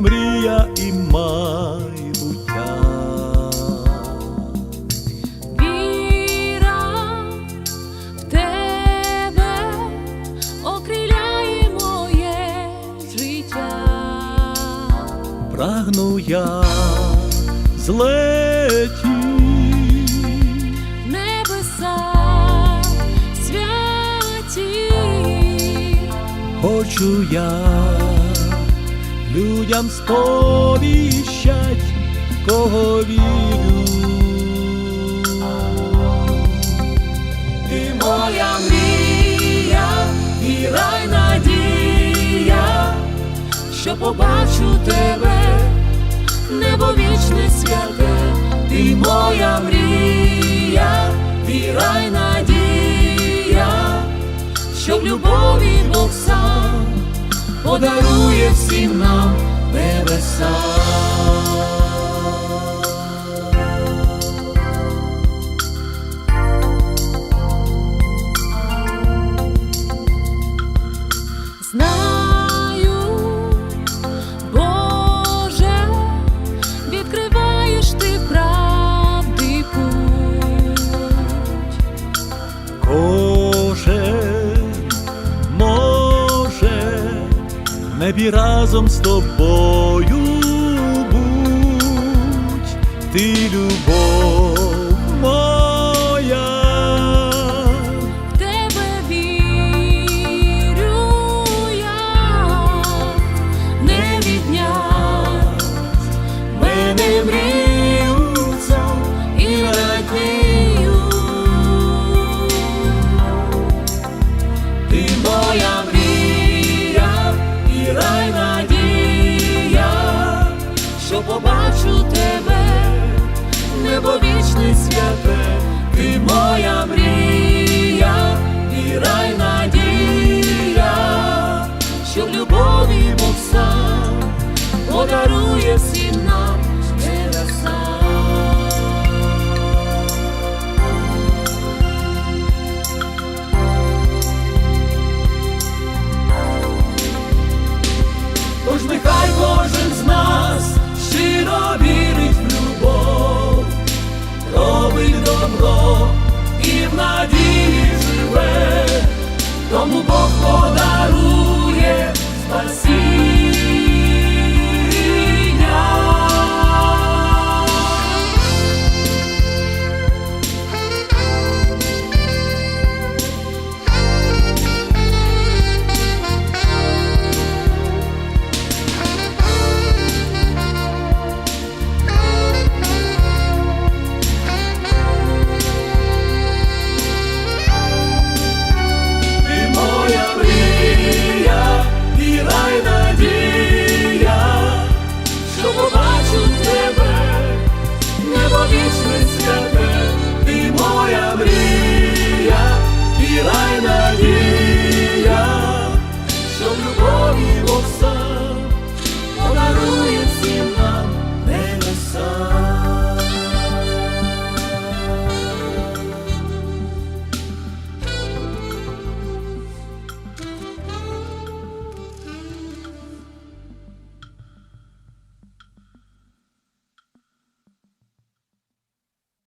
мрія і майбуття. Віра в тебе окріляє моє життя. Прагну я злетіти Хочу я людям сповіщать, кого вірю. ти моя мрія, і рай надія, що побачу тебе, небо вічне святе, ти моя мрія, і рай надія, що в любові Бог сам подарує всім нам небеса. Небі разом з тобою будь, ти любов любові Бог сам подарує всім нам небеса. Тож нехай кожен з нас щиро вірить в любов, робить добро і в надії живе, тому Бог подарує assim.